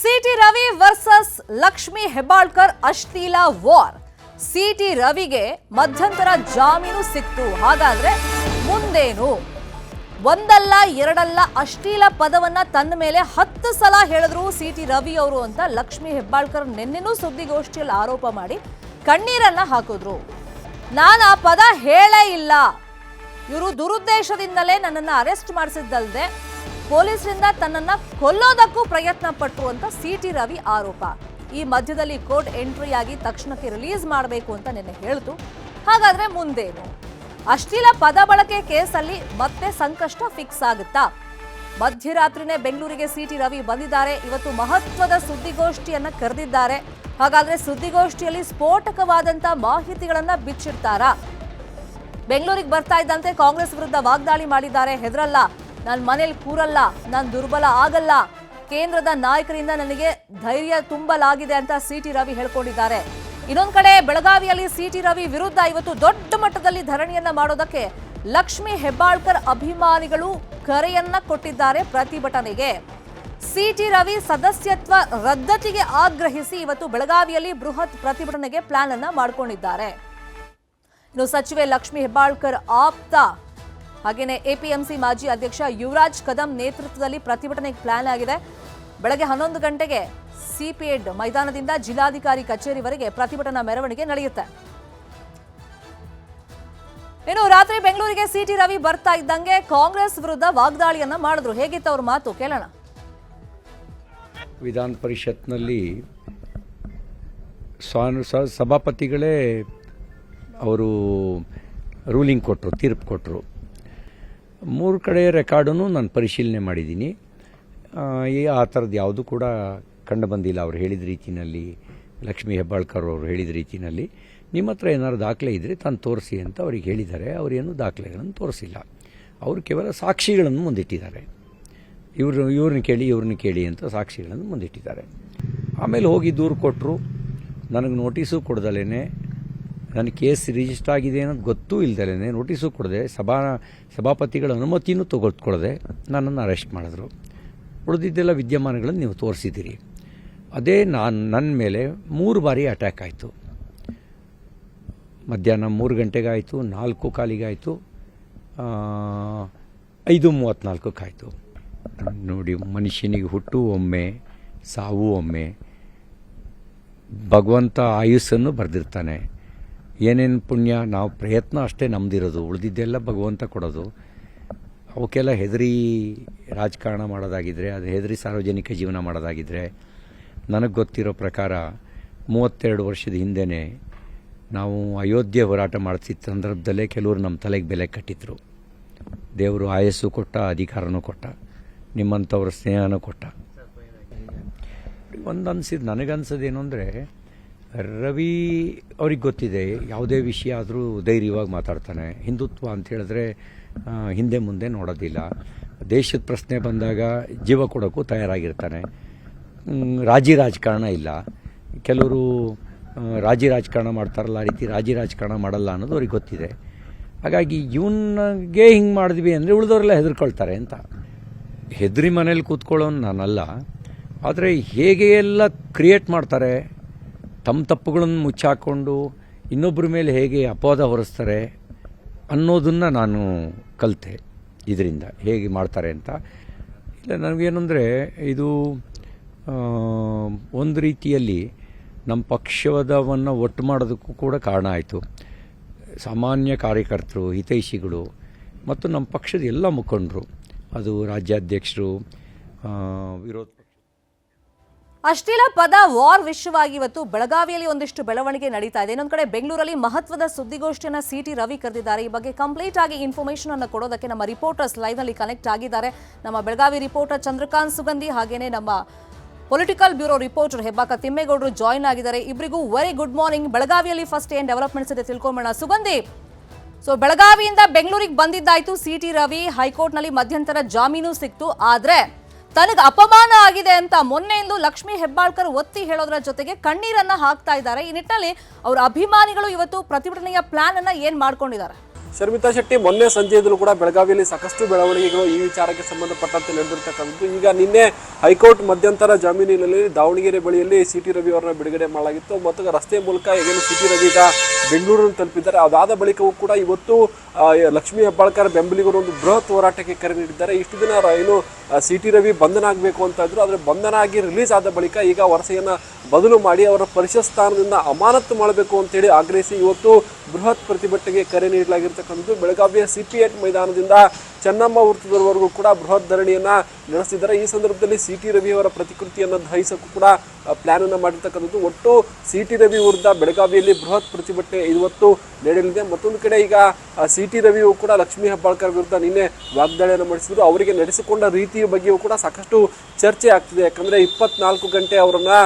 C T Ravi versus Lakshmi Hebbalkar ಅಶ್ಲೀಲ war. City ರವಿಗೆ ಮಧ್ಯಂತರ ಜಾಮೀನು ಸಿಕ್ತು. ಹಾಗಾದ್ರೆ ಮುಂದೇನು? ಒಂದಲ್ಲ, ಎರಡಲ್ಲ ಅಶ್ಲೀಲ ಪದವನ್ನ ತನ್ನ ಮೇಲೆ ಹತ್ತು ಸಲ ಹೇಳಿದ್ರು ಸಿಟಿ ರವಿ ಅವರು ಅಂತ ಲಕ್ಷ್ಮಿ ಹೆಬ್ಬಾಳ್ಕರ್ ನಿನ್ನೆನೂ ಸುದ್ದಿಗೋಷ್ಠಿಯಲ್ಲಿ ಆರೋಪ ಮಾಡಿ ಕಣ್ಣೀರನ್ನ ಹಾಕಿದ್ರು. ನಾನು ಆ ಪದ ಹೇಳೇ ಇಲ್ಲ. ಇವರು ದುರುದ್ದೇಶದಿಂದಲೇ ನನ್ನನ್ನು ಅರೆಸ್ಟ್ ಮಾಡಿಸಿದ್ದಲ್ಲದೆ ಪೊಲೀಸರಿಂದ ತನ್ನನ್ನ ಕೊಲ್ಲೋದಕ್ಕೂ ಪ್ರಯತ್ನ ಪಟ್ಟರು ಅಂತ ಸಿಟಿ ರವಿ ಆರೋಪ. ಈ ಮಧ್ಯದಲ್ಲಿ ಕೋರ್ಟ್ ಎಂಟ್ರಿ ಆಗಿ ತಕ್ಷಣಕ್ಕೆ ರಿಲೀಸ್ ಮಾಡಬೇಕು ಅಂತ ನಿನ್ನೆ ಹೇಳ್ತು. ಹಾಗಾದ್ರೆ ಮುಂದೇನು? ಅಶ್ಲೀಲ ಪದ ಬಳಕೆ ಕೇಸಲ್ಲಿ ಮತ್ತೆ ಸಂಕಷ್ಟ ಫಿಕ್ಸ್ ಆಗುತ್ತಾ? ಮಧ್ಯರಾತ್ರಿನೇ ಬೆಂಗಳೂರಿಗೆ ಸಿಟಿ ರವಿ ಬಂದಿದ್ದಾರೆ. ಇವತ್ತು ಮಹತ್ವದ ಸುದ್ದಿಗೋಷ್ಠಿಯನ್ನ ಕರೆದಿದ್ದಾರೆ. ಹಾಗಾದ್ರೆ ಸುದ್ದಿಗೋಷ್ಠಿಯಲ್ಲಿ ಸ್ಫೋಟಕವಾದಂತ ಮಾಹಿತಿಗಳನ್ನ ಬಿಚ್ಚಿಡ್ತಾರಾ? ಬೆಂಗಳೂರಿಗೆ ಬರ್ತಾ ಇದ್ದಂತೆ ಕಾಂಗ್ರೆಸ್ ವಿರುದ್ಧ ವಾಗ್ದಾಳಿ ಮಾಡಿದ್ದಾರೆ ಹೆದರಲ್ಲ. ನಾನು ಮನೇಲಿ ಕೂರಲ್ಲ, ನಾನು ದುರ್ಬಲ ಆಗಲ್ಲ. ಕೇಂದ್ರದ ನಾಯಕರಿಂದ ನನಗೆ ಧೈರ್ಯ ತುಂಬಲಾಗಿದೆ ಅಂತ ಸಿ ಟಿ ರವಿ ಹೇಳ್ಕೊಂಡಿದ್ದಾರೆ. ಇನ್ನೊಂದು ಕಡೆ ಬೆಳಗಾವಿಯಲ್ಲಿ ಸಿ ಟಿ ರವಿ ವಿರುದ್ಧ ಇವತ್ತು ದೊಡ್ಡ ಮಟ್ಟದಲ್ಲಿ ಧರಣಿಯನ್ನ ಮಾಡೋದಕ್ಕೆ ಲಕ್ಷ್ಮಿ ಹೆಬ್ಬಾಳ್ಕರ್ ಅಭಿಮಾನಿಗಳು ಕರೆಯನ್ನ ಕೊಟ್ಟಿದ್ದಾರೆ ಪ್ರತಿಭಟನೆಗೆ. ಸಿ ಟಿ ರವಿ ಸದಸ್ಯತ್ವ ರದ್ದತಿಗೆ ಆಗ್ರಹಿಸಿ ಇವತ್ತು ಬೆಳಗಾವಿಯಲ್ಲಿ ಬೃಹತ್ ಪ್ರತಿಭಟನೆಗೆ ಪ್ಲಾನ್ ಅನ್ನ ಮಾಡಿಕೊಂಡಿದ್ದಾರೆ. ಇನ್ನು ಸಚಿವೆ ಲಕ್ಷ್ಮಿ ಹೆಬ್ಬಾಳ್ಕರ್ ಆಪ್ತ ಹಾಗೇನೆ ಎಪಿಎಂಸಿ ಮಾಜಿ ಅಧ್ಯಕ್ಷ ಯುವರಾಜ್ ಕದಂ ನೇತೃತ್ವದಲ್ಲಿ ಪ್ರತಿಭಟನೆಗೆ ಪ್ಲಾನ್ ಆಗಿದೆ. ಬೆಳಗ್ಗೆ ಹನ್ನೊಂದು ಗಂಟೆಗೆ ಸಿಪಿಎಡ್ ಮೈದಾನದಿಂದ ಜಿಲ್ಲಾಧಿಕಾರಿ ಕಚೇರಿವರೆಗೆ ಪ್ರತಿಭಟನಾ ಮೆರವಣಿಗೆ ನಡೆಯುತ್ತೆ. ಇನ್ನು ರಾತ್ರಿ ಬೆಂಗಳೂರಿಗೆ ಸಿಟಿ ರವಿ ಬರ್ತಾ ಇದ್ದಂಗೆ ಕಾಂಗ್ರೆಸ್ ವಿರುದ್ಧ ವಾಗ್ದಾಳಿಯನ್ನ ಮಾಡಿದ್ರು. ಹೇಗಿತ್ತು ಅವ್ರ ಮಾತು? ಕೇಳೋಣ. ವಿಧಾನ ಪರಿಷತ್ನಲ್ಲಿ ಸಭಾಪತಿಗಳೇ ಅವರು ರೂಲಿಂಗ್ ಕೊಟ್ಟರು ತೀರ್ಪು ಕೊಟ್ಟರು ಮೂರು ಕಡೆ ರೆಕಾರ್ಡನ್ನು ನಾನು ಪರಿಶೀಲನೆ ಮಾಡಿದ್ದೀನಿ. ಈ, ಆ ಥರದ್ದು ಯಾವುದು ಕೂಡ ಕಂಡು ಬಂದಿಲ್ಲ. ಅವ್ರು ಹೇಳಿದ ರೀತಿಯಲ್ಲಿ ಲಕ್ಷ್ಮೀ ಹೆಬ್ಬಾಳ್ಕರ್ ಅವರು ಹೇಳಿದ ರೀತಿಯಲ್ಲಿ ನಿಮ್ಮ ಹತ್ರ ಏನಾದ್ರು ದಾಖಲೆ ಇದ್ದರೆ ತಾನು ತೋರಿಸಿ ಅಂತ ಅವ್ರಿಗೆ ಹೇಳಿದ್ದಾರೆ. ಅವರೇನು ದಾಖಲೆಗಳನ್ನು ತೋರಿಸಿಲ್ಲ. ಅವರು ಕೇವಲ ಸಾಕ್ಷಿಗಳನ್ನು ಮುಂದಿಟ್ಟಿದ್ದಾರೆ. ಇವರು, ಇವ್ರನ್ನ ಕೇಳಿ ಇವ್ರನ್ನ ಕೇಳಿ ಅಂತ ಸಾಕ್ಷಿಗಳನ್ನು ಮುಂದಿಟ್ಟಿದ್ದಾರೆ. ಆಮೇಲೆ ಹೋಗಿ ದೂರು ಕೊಟ್ಟರು ನನಗೆ ನೋಟಿಸು ಕೊಡ್ದಲೇ ನನ್ನ ಕೇಸ್ ರಿಜಿಸ್ಟರ್ ಆಗಿದೆ ಅನ್ನೋದು ಗೊತ್ತೂ ಇಲ್ದಲೇ ನೋಟಿಸು ಕೊಡದೆ ಸಭಾ, ಸಭಾಪತಿಗಳ ಅನುಮತಿನೂ ತೆಗೆದುಕೊಳ್ಳದೆ ನನ್ನನ್ನು ಅರೆಸ್ಟ್ ಮಾಡಿದ್ರು. ಉಳಿದಿದ್ದೆಲ್ಲ ವಿದ್ಯಮಾನಗಳನ್ನು ನೀವು ತೋರಿಸಿದ್ದೀರಿ. ಅದೇ ನಾನು ನನ್ನ ಮೇಲೆ ಮೂರು ಬಾರಿ ಅಟ್ಯಾಕ್ ಆಯಿತು. ಮಧ್ಯಾಹ್ನ ಮೂರು ಗಂಟೆಗಾಯಿತು, ನಾಲ್ಕು ಕಾಲಿಗಾಯಿತು ಐದು ಮೂವತ್ತ್ನಾಲ್ಕಕ್ಕಾಯಿತು ನೋಡಿ, ಮನುಷ್ಯನಿಗೆ ಹುಟ್ಟು ಒಮ್ಮೆ, ಸಾವು ಒಮ್ಮೆ ಭಗವಂತ ಆಯುಸ್ಸನ್ನು ಬರೆದಿರ್ತಾನೆ. ಏನೇನು ಪುಣ್ಯ, ನಾವು ಪ್ರಯತ್ನ ಅಷ್ಟೇ ನಮ್ದಿರೋದು, ಉಳಿದಿದ್ದೆಲ್ಲ ಭಗವಂತ ಕೊಡೋದು. ಅವಕ್ಕೆಲ್ಲ ಹೆದರಿ ರಾಜಕಾರಣ ಮಾಡೋದಾಗಿದ್ದರೆ ಅದು ಹೆದರಿ ಸಾರ್ವಜನಿಕ ಜೀವನ ಮಾಡೋದಾಗಿದ್ದರೆ ನನಗೆ ಗೊತ್ತಿರೋ ಪ್ರಕಾರ ಮೂವತ್ತೆರಡು ವರ್ಷದ ಹಿಂದೆಯೇ ನಾವು ಅಯೋಧ್ಯೆ ಹೋರಾಟ ಮಾಡ್ತಿದ್ದ ಸಂದರ್ಭದಲ್ಲೇ ಕೆಲವರು ನಮ್ಮ ತಲೆಗೆ ಬೆಲೆ ಕಟ್ಟಿದ್ರು. ದೇವರು ಆಯಸ್ಸು ಕೊಟ್ಟ, ಅಧಿಕಾರನೂ ಕೊಟ್ಟ ನಿಮ್ಮಂಥವ್ರ ಸ್ನೇಹನೂ ಕೊಟ್ಟ. ಒಂದು ಅನ್ಸಿದ್ದು ನನಗನ್ಸೋದೇನು ಅಂದರೆ ರವಿ ಅವ್ರಿಗೆ ಗೊತ್ತಿದೆ, ಯಾವುದೇ ವಿಷಯ ಆದರೂ ಧೈರ್ಯವಾಗಿ ಮಾತಾಡ್ತಾನೆ. ಹಿಂದುತ್ವ ಅಂತ ಹೇಳಿದ್ರೆ ಹಿಂದೆ ಮುಂದೆ ನೋಡೋದಿಲ್ಲ. ದೇಶದ ಪ್ರಶ್ನೆ ಬಂದಾಗ ಜೀವ ಕೊಡೋಕ್ಕೂ ತಯಾರಾಗಿರ್ತಾನೆ. ರಾಜಿ ರಾಜಕಾರಣ ಇಲ್ಲ. ಕೆಲವರು ರಾಜಿ ರಾಜಕಾರಣ ಮಾಡ್ತಾರಲ್ಲ, ಆ ರೀತಿ ರಾಜಿ ರಾಜಕಾರಣ ಮಾಡಲ್ಲ ಅನ್ನೋದು ಅವ್ರಿಗೆ ಗೊತ್ತಿದೆ. ಹಾಗಾಗಿ ಇವನಿಗೆ ಹಿಂಗೆ ಮಾಡಿದ್ವಿ ಅಂದರೆ ಉಳಿದವರೆಲ್ಲ ಹೆದರ್ಕೊಳ್ತಾರೆ ಅಂತ. ಹೆದರಿ ಮನೇಲಿ ಕೂತ್ಕೊಳ್ಳೋನು ನಾನಲ್ಲ. ಆದರೆ ಹೇಗೆ ಎಲ್ಲ ಕ್ರಿಯೇಟ್ ಮಾಡ್ತಾರೆ ತಮ್ಮ ತಪ್ಪುಗಳನ್ನು ಮುಚ್ಚಾಕೊಂಡು ಇನ್ನೊಬ್ಬರ ಮೇಲೆ ಹೇಗೆ ಅಪವಾದ ಹೊರಿಸ್ತಾರೆ ಅನ್ನೋದನ್ನು ನಾನು ಕಲಿತೆ ಇದರಿಂದ ಹೇಗೆ ಮಾಡ್ತಾರೆ ಅಂತ. ಇಲ್ಲ, ನನಗೇನೆಂದರೆ ಇದು ಒಂದು ರೀತಿಯಲ್ಲಿ ನಮ್ಮ ಪಕ್ಷವದವನ್ನು ಒಟ್ಟು ಮಾಡೋದಕ್ಕೂ ಕೂಡ ಕಾರಣ ಆಯಿತು. ಸಾಮಾನ್ಯ ಕಾರ್ಯಕರ್ತರು, ಹಿತೈಷಿಗಳು ಮತ್ತು ನಮ್ಮ ಪಕ್ಷದ ಎಲ್ಲ ಮುಖಂಡರು, ಅದು ರಾಜ್ಯಾಧ್ಯಕ್ಷರು ವಿರೋಧ ಅಶ್ಲೀಲ ಪದ ವಾರ್ ವಿಶ್ವವಾಗಿ ಇವತ್ತು ಬೆಳಗಾವಿಯಲ್ಲಿ ಒಂದಿಷ್ಟು ಬೆಳವಣಿಗೆ ನಡೀತಾ ಇದೆ. ಇನ್ನೊಂದು ಕಡೆ ಬೆಂಗಳೂರಲ್ಲಿ ಮಹತ್ವದ ಸುದ್ದಿಗೋಷ್ಠಿಯನ್ನು ಸಿ ಟಿ ರವಿ ಕರೆದಿದ್ದಾರೆ. ಈ ಬಗ್ಗೆ ಕಂಪ್ಲೀಟ್ ಆಗಿ ಇನ್ಫಾರ್ಮೇಶನ್ ಅನ್ನು ಕೊಡೋದಕ್ಕೆ ನಮ್ಮ ರಿಪೋರ್ಟರ್ಸ್ ಲೈವ್ ಅಲ್ಲಿ ಕನೆಕ್ಟ್ ಆಗಿದ್ದಾರೆ. ನಮ್ಮ ಬೆಳಗಾವಿ ರಿಪೋರ್ಟರ್ ಚಂದ್ರಕಾಂತ್ ಸುಗಂಧಿ ಹಾಗೇನೆ ನಮ್ಮ ಪೊಲಿಟಿಕಲ್ ಬ್ಯೂರೋ ರಿಪೋರ್ಟರ್ ಹೆಬ್ಬಾಕ ತಿಮ್ಮೇಗೌಡರು ಜಾಯ್ನ್ ಆಗಿದ್ದಾರೆ. ಇಬ್ಬರಿಗೂ ವೆರಿ ಗುಡ್ ಮಾರ್ನಿಂಗ್ ಬೆಳಗಾವಿಯಲ್ಲಿ ಫಸ್ಟ್ ಏನ್ ಡೆವಲಪ್ಮೆಂಟ್ಸ್ ಇದೆ ತಿಳ್ಕೊಂಬೋಣ ಸುಗಂಧಿ ಸೊ ಬೆಳಗಾವಿಯಿಂದ ಬೆಂಗಳೂರಿಗೆ ಬಂದಿದ್ದಾಯ್ತು ಸಿಟಿ ರವಿ. ಹೈಕೋರ್ಟ್ನಲ್ಲಿ ಮಧ್ಯಂತರ ಜಾಮೀನು ಸಿಕ್ತು. ಆದ್ರೆ ತನಗೆ ಅಪಮಾನ ಆಗಿದೆ ಅಂತ ಮೊನ್ನೆಯಿಂದ ಲಕ್ಷ್ಮೀ ಹೆಬ್ಬಾಳ್ಕರ್ ಒತ್ತಿ ಹೇಳೋದ್ರ ಜೊತೆಗೆ ಕಣ್ಣೀರನ್ನ ಹಾಕ್ತಾ ಇದ್ದಾರೆ. ಈ ನಿಟ್ಟಿನಲ್ಲಿ ಅವರ ಅಭಿಮಾನಿಗಳು ಇವತ್ತು ಪ್ರತಿಭಟನೆಯ ಪ್ಲಾನ್ ಅನ್ನ ಏನ್ ಮಾಡ್ಕೊಂಡಿದ್ದಾರೆ? ಶರ್ಮಿತಾ ಶೆಟ್ಟಿ ಮೊನ್ನೆ ಸಂಜೆಯಿಂದಲೂ ಕೂಡ ಬೆಳಗಾವಿಯಲ್ಲಿ ಸಾಕಷ್ಟು ಬೆಳವಣಿಗೆಗಳು ಈ ವಿಚಾರಕ್ಕೆ ಸಂಬಂಧಪಟ್ಟಂತೆ ನಡೆದಿರ್ತಕ್ಕಂಥದ್ದು. ಈಗ ನಿನ್ನೆ ಹೈಕೋರ್ಟ್ ಮಧ್ಯಂತರ ಜಾಮೀನಿನಲ್ಲಿ ದಾವಣಗೆರೆ ಬಳಿಯಲ್ಲಿ ಸಿ ಟಿ ರವಿ ಅವರನ್ನ ಬಿಡುಗಡೆ ಮಾಡಲಾಗಿತ್ತು. ಮತ್ತು ರಸ್ತೆ ಮೂಲಕ ಏನು ಸಿ ಟಿ ರವಿ ಈಗ ಬೆಂಗಳೂರನ್ನು ತಲುಪಿದ್ದಾರೆ. ಅದಾದ ಬಳಿಕವೂ ಕೂಡ ಇವತ್ತು ಲಕ್ಷ್ಮೀ ಹೆಬ್ಬಾಳ್ಕರ್ ಬೆಂಬಲಿಗರು ಒಂದು ಬೃಹತ್ ಹೋರಾಟಕ್ಕೆ ಕರೆ ನೀಡಿದ್ದಾರೆ. ಇಷ್ಟು ದಿನ ಏನು ಸಿ ಟಿ ರವಿ ಬಂಧನ ಆಗಬೇಕು ಅಂತ ಇದ್ರು. ಆದರೆ ಬಂಧನ ಆಗಿ ರಿಲೀಸ್ ಆದ ಬಳಿಕ ಈಗ ವರಸೆಯನ್ನು ಬದಲು ಮಾಡಿ ಅವರ ಪರಿಷತ್ ಸ್ಥಾನದಿಂದ ಅಮಾನತು ಮಾಡಬೇಕು ಅಂತೇಳಿ ಆಗ್ರಹಿಸಿ ಇವತ್ತು ಬೃಹತ್ ಪ್ರತಿಭಟನೆಗೆ ಕರೆ ನೀಡಲಾಗಿರ್ತಕ್ಕಂಥದ್ದು. ಬೆಳಗಾವಿಯ ಸಿ ಪಿ ಎಟ್ ಮೈದಾನದಿಂದ ಚೆನ್ನಮ್ಮ ವೃತ್ತದವರೆಗೂ ಕೂಡ ಬೃಹತ್ ಧರಣಿಯನ್ನ ನಡೆಸಿದ್ದಾರೆ. ಈ ಸಂದರ್ಭದಲ್ಲಿ ಸಿ ಟಿ ರವಿ ಅವರ ಪ್ರತಿಕೃತಿಯನ್ನು ದಹಿಸಕ್ಕೂ ಕೂಡ ಪ್ಲಾನ್ ಅನ್ನ ಮಾಡಿರ್ತಕ್ಕಂಥದ್ದು. ಒಟ್ಟು ಸಿ ಟಿ ರವಿ ವಿರುದ್ಧ ಬೆಳಗಾವಿಯಲ್ಲಿ ಬೃಹತ್ ಪ್ರತಿಭಟನೆ ಇವತ್ತು ನಡೆಯಲಿದೆ. ಮತ್ತೊಂದು ಕಡೆ ಈಗ ಸಿ ಟಿ ರವಿಯು ಕೂಡ ಲಕ್ಷ್ಮೀ ಹೆಬ್ಬಾಳ್ಕರ್ ವಿರುದ್ಧ ನಿನ್ನೆ ವಾಗ್ದಾಳಿಯನ್ನು ಮಾಡಿಸಿದ್ರು. ಅವರಿಗೆ ನಡೆಸಿಕೊಂಡ ರೀತಿಯ ಬಗ್ಗೆಯೂ ಕೂಡ ಸಾಕಷ್ಟು ಚರ್ಚೆ ಆಗ್ತಿದೆ. ಯಾಕಂದ್ರೆ ಇಪ್ಪತ್ನಾಲ್ಕು ಗಂಟೆ ಅವರನ್ನು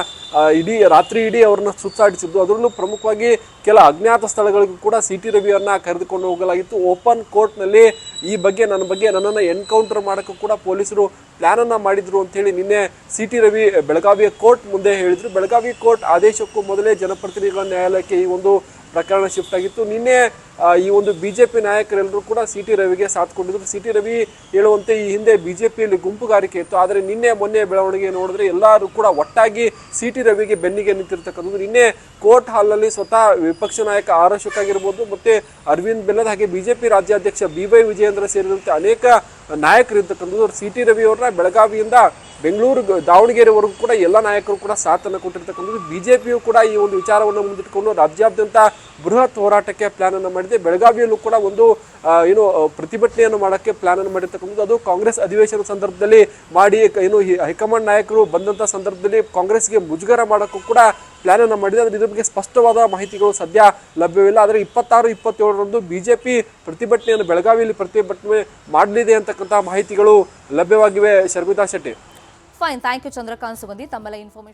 ಇಡೀ ರಾತ್ರಿ ಇಡೀ ಅವ್ರನ್ನ ಸುತ್ತಾಡಿಸಿದ್ದು. ಅದರಲ್ಲೂ ಪ್ರಮುಖವಾಗಿ ಕೆಲ ಅಜ್ಞಾತ ಸ್ಥಳಗಳಿಗೂ ಕೂಡ ಸಿ ಟಿ ರವಿಯನ್ನ ಕರೆದುಕೊಂಡು ಹೋಗಲಾಗಿತ್ತು. ಓಪನ್ ಕೋರ್ಟ್ನಲ್ಲಿ ಈ ಬಗ್ಗೆ ನನ್ನ ಬಗ್ಗೆ ನನ್ನನ್ನು ಎನ್ಕೌಂಟರ್ ಮಾಡೋಕ್ಕೂ ಕೂಡ ಪೊಲೀಸರು ಪ್ಲಾನ್ ಮಾಡಿದರು ಮಾಡಿದ್ರು ಅಂತ ಹೇಳಿ ನಿನ್ನೆ ಸಿ ಟಿ ರವಿ ಬೆಳಗಾವಿಯ ಕೋರ್ಟ್ ಮುಂದೆ ಹೇಳಿದರು. ಬೆಳಗಾವಿ ಕೋರ್ಟ್ ಆದೇಶಕ್ಕೂ ಮೊದಲೇ ಜನಪ್ರತಿನಿಧಿಗಳ ನ್ಯಾಯಾಲಯಕ್ಕೆ ಈ ಒಂದು ಪ್ರಕರಣ ಶಿಫ್ಟ್ ಆಗಿತ್ತು. ನಿನ್ನೆ ಈ ಒಂದು ಬಿಜೆಪಿ ನಾಯಕರೆಲ್ಲರೂ ಕೂಡ ಸಿ ಟಿ ರವಿಗೆ ಸಾಥ್ ಕೊಟ್ಟಿದ್ರು ಸಿ ಟಿ ರವಿ ಹೇಳುವಂತೆ ಈ ಹಿಂದೆ ಬಿಜೆಪಿಯಲ್ಲಿ ಗುಂಪುಗಾರಿಕೆ ಇತ್ತು. ಆದರೆ ನಿನ್ನೆ ಮೊನ್ನೆ ಬೆಳವಣಿಗೆ ನೋಡಿದ್ರೆ ಎಲ್ಲರೂ ಕೂಡ ಒಟ್ಟಾಗಿ ಸಿ ಟಿ ರವಿಗೆ ಬೆನ್ನಿಗೆ ನಿಂತಿರ್ತಕ್ಕಂಥದ್ದು. ನಿನ್ನೆ ಕೋರ್ಟ್ ಹಾಲ್ನಲ್ಲಿ ಸ್ವತಃ ವಿಪಕ್ಷ ನಾಯಕ ಆರ್ ಅಶೋಕ್ ಆಗಿರ್ಬೋದು, ಮತ್ತೆ ಅರವಿಂದ್ ಬೆಲ್ಲದ್ ಹಾಗೆ ಬಿಜೆಪಿ ರಾಜ್ಯಾಧ್ಯಕ್ಷ ಬಿ ವೈ ವಿಜಯೇಂದ್ರ ಸೇರಿದಂತೆ ಅನೇಕ ನಾಯಕರು ಇರ್ತಕ್ಕಂಥದ್ದು ಸಿ ಟಿ ರವಿ ಅವರನ್ನ ಬೆಳಗಾವಿಯಿಂದ ಬೆಂಗಳೂರು ದಾವಣಗೆರೆವರೆಗೂ ಕೂಡ ಎಲ್ಲ ನಾಯಕರು ಕೂಡ ಸಾಥನ್ನು ಕೊಟ್ಟಿರ್ತಕ್ಕಂಥದ್ದು. ಬಿಜೆಪಿಯು ಕೂಡ ಈ ಒಂದು ವಿಚಾರವನ್ನು ಮುಂದಿಟ್ಟುಕೊಂಡು ರಾಜ್ಯಾದ್ಯಂತ ಬೃಹತ್ ಹೋರಾಟಕ್ಕೆ ಪ್ಲಾನ್ ಅನ್ನು ಬೆಳಗಾವಿಯಲ್ಲೂ ಕೂಡ ಒಂದು ಏನು ಪ್ರತಿಭಟನೆಯನ್ನು ಮಾಡೋಕ್ಕೆ ಪ್ಲಾನ್ ಅನ್ನು ಮಾಡಿರ್ತಕ್ಕಂಥದ್ದು. ಅದು ಕಾಂಗ್ರೆಸ್ ಅಧಿವೇಶನ ಸಂದರ್ಭದಲ್ಲಿ ಮಾಡಿ ಏನು ಹೈಕಮಾಂಡ್ ನಾಯಕರು ಬಂದಂತ ಸಂದರ್ಭದಲ್ಲಿ ಕಾಂಗ್ರೆಸ್ಗೆ ಮುಜುಗರ ಮಾಡೋಕ್ಕೂ ಕೂಡ ಪ್ಲಾನ್ ಅನ್ನು ಮಾಡಿದೆ. ಆದರೆ ಇದ್ರ ಬಗ್ಗೆ ಸ್ಪಷ್ಟವಾದ ಮಾಹಿತಿಗಳು ಸದ್ಯ ಲಭ್ಯವಿಲ್ಲ. ಆದರೆ ಇಪ್ಪತ್ತಾರು, ಇಪ್ಪತ್ತೇಳರಂದು ಬಿಜೆಪಿ ಪ್ರತಿಭಟನೆಯನ್ನು, ಬೆಳಗಾವಿಯಲ್ಲಿ ಪ್ರತಿಭಟನೆ ಮಾಡಲಿದೆ ಅಂತಕ್ಕಂಥ ಮಾಹಿತಿಗಳು ಲಭ್ಯವಾಗಿವೆ. Sharmita Shetty. Fine thank you Chandrakant Sugandhi ತಮ್ಮೆಲ್ಲ ಇನ್ಫಾರ್ಮೇಶನ್